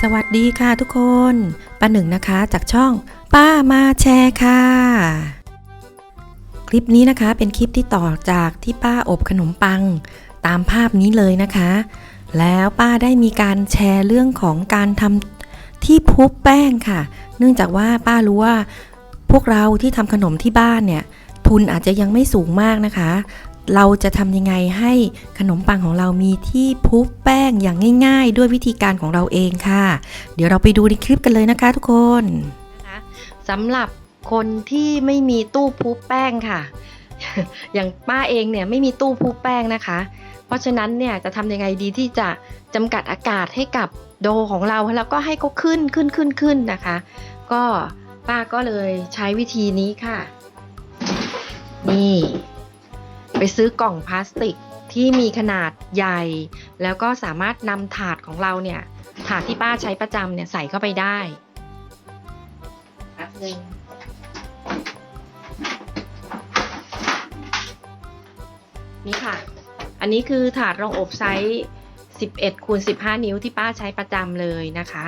สวัสดีค่ะทุกคนป้าหนึ่งนะคะจากช่องป้ามาแชร์ค่ะ คลิปนี้นะคะเป็นคลิปที่ต่อจากที่ป้าอบขนมปังตามภาพนี้เลยนะคะ แล้วป้าได้มีการแชร์เรื่องของการทำที่พุบแป้งค่ะ เนื่องจากว่าป้ารู้ว่าพวกเราที่ทำขนมที่บ้านเนี่ยทุนอาจจะยังไม่สูงมากนะคะ เราจะทำยังไงให้ขนมปังของเรามีที่พุบแป้งอย่างง่าย ๆ ด้วยวิธีการของเราเองค่ะ เดี๋ยวเราไปดูในคลิปกันเลยนะคะทุกคนนะคะสำหรับคนที่ไม่มีตู้พุบแป้งค่ะ อย่างป้าเองเนี่ยไม่มีตู้พุบแป้งนะคะ เพราะฉะนั้นเนี่ยจะทำยังไงดีที่จะจำกัดอากาศให้กับโดของเราแล้วก็ให้เขาขึ้นขึ้นขึ้นขึ้นนะคะ ก็ป้าก็เลยใช้วิธีนี้ค่ะ นี่ ไปซื้อกล่องพลาสติกที่มีขนาดใหญ่ แล้วก็สามารถนำถาดของเราเนี่ย ถาดที่ป้าใช้ประจำเนี่ยใส่เข้าไปได้แป๊บนึงนี่ค่ะ อันนี้คือถาดรองอบไซส์ 11คูณ15 นิ้วที่ป้าใช้ประจำเลยนะคะ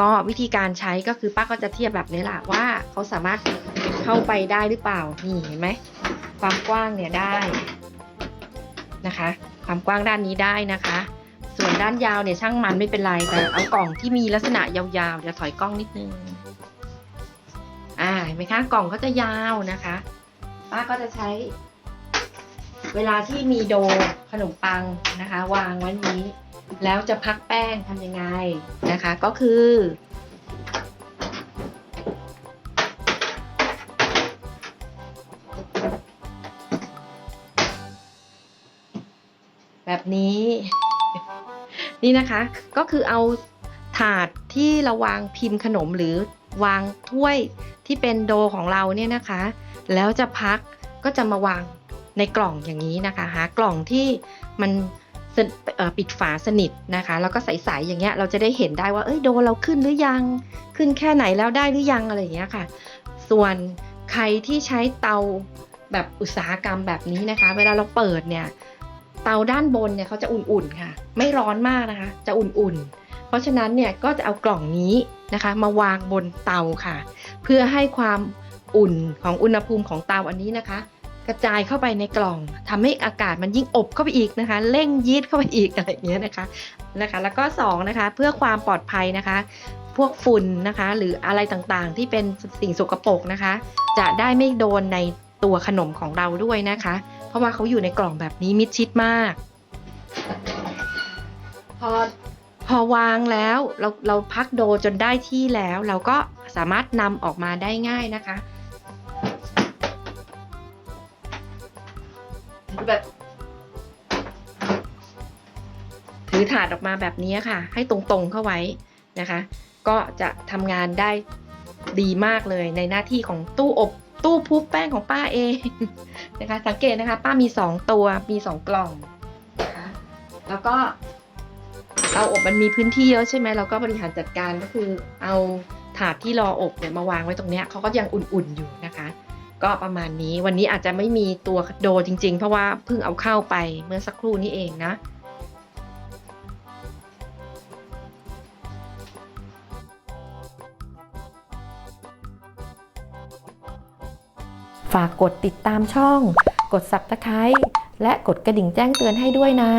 ก็วิธีการใช้ก็คือป้าก็จะเทียบแบบนี้แหละว่าเขาสามารถเข้าไปได้หรือเปล่า นี่เห็นไหม ความกว้างเนี่ยได้นะคะ ความกว้างด้านนี้ได้นะคะ ส่วนด้านยาวเนี่ยช่างมันไม่เป็นไรแต่เอากล่องที่มีลักษณะยาวๆเดี๋ยวถอยกล้องนิดนึงอ่าเห็นไหมคะกล่องก็จะยาวนะคะป้าก็จะใช้ เวลาที่มีโดขนมปังนะคะ วางไว้นี้ แล้วจะพักแป้งทำยังไงนะคะ ก็คือ แบบนี้ นี่นะคะก็คือเอาถาดที่เราวางพิมพ์ขนมหรือวางถ้วยที่เป็นโดของเราเนี่ยนะคะ แล้วจะพักก็จะมาวางในกล่องอย่างนี้นะคะ หากล่องที่มันปิดฝาสนิทนะคะ แล้วก็ใสๆอย่างเงี้ยเราจะได้เห็นได้ว่าเอ้ยโดเราขึ้นหรือยังขึ้นแค่ไหนแล้วได้หรือยังอะไรอย่างเงี้ยค่ะ ส่วนใครที่ใช้เตาแบบอุตสาหกรรมแบบนี้นะคะ เวลาเราเปิดเนี่ย เตาด้านบนเนี่ยเขาจะอุ่นๆค่ะ ไม่ร้อนมากนะคะ จะอุ่นๆ เพราะฉะนั้นเนี่ยก็จะเอากล่องนี้นะคะ มาวางบนเตาค่ะ เพื่อให้ความอุ่นของอุณหภูมิของเตาอันนี้นะคะ กระจายเข้าไปในกล่องทำให้อากาศมันยิ่งอบเข้าไปอีกนะคะเร่งยีดเข้าไปอีกอะไรอย่างเงี้ยนะคะนะคะ แล้วก็สองนะคะเพื่อความปลอดภัยนะคะ พวกฝุ่นนะคะ หรืออะไรต่างๆ ที่เป็นสิ่งสกปรกนะคะ จะได้ไม่โดนในตัวขนมของเราด้วยนะคะ เพราะว่าเขาอยู่ในกล่องแบบนี้มิดชิดมาก พอพอวางแล้วเราเราพักโดจนได้ที่แล้ว เราก็สามารถนำออกมาได้ง่ายนะคะถือแบบถือถาดออกมาแบบนี้ค่ะ ให้ตรงๆเข้าไว้นะคะ ก็จะทำงานได้ดีมากเลยในหน้าที่ของตู้อบ ตู้พุบแป้งของป้าเองนะคะ สังเกตนะคะ ป้ามี2ตัวมี2กล่องนะคะแล้วก็เตาอบมันมีพื้นที่เยอะใช่ไหมเราก็บริหารจัดการก็คือเอาถาดที่รออบเนี่ยมาวางไว้ตรงเนี้ยเขาก็ยังอุ่นๆอยู่นะคะ ก็ประมาณนี้วันนี้อาจจะไม่มีตัวโดจริง ๆ เพราะว่าเพิ่งเอาเข้าไปเมื่อสักครู่นี้เองนะ ฝากกดติดตามช่อง กด Subscribe และกดกระดิ่งแจ้งเตือนให้ด้วยนะ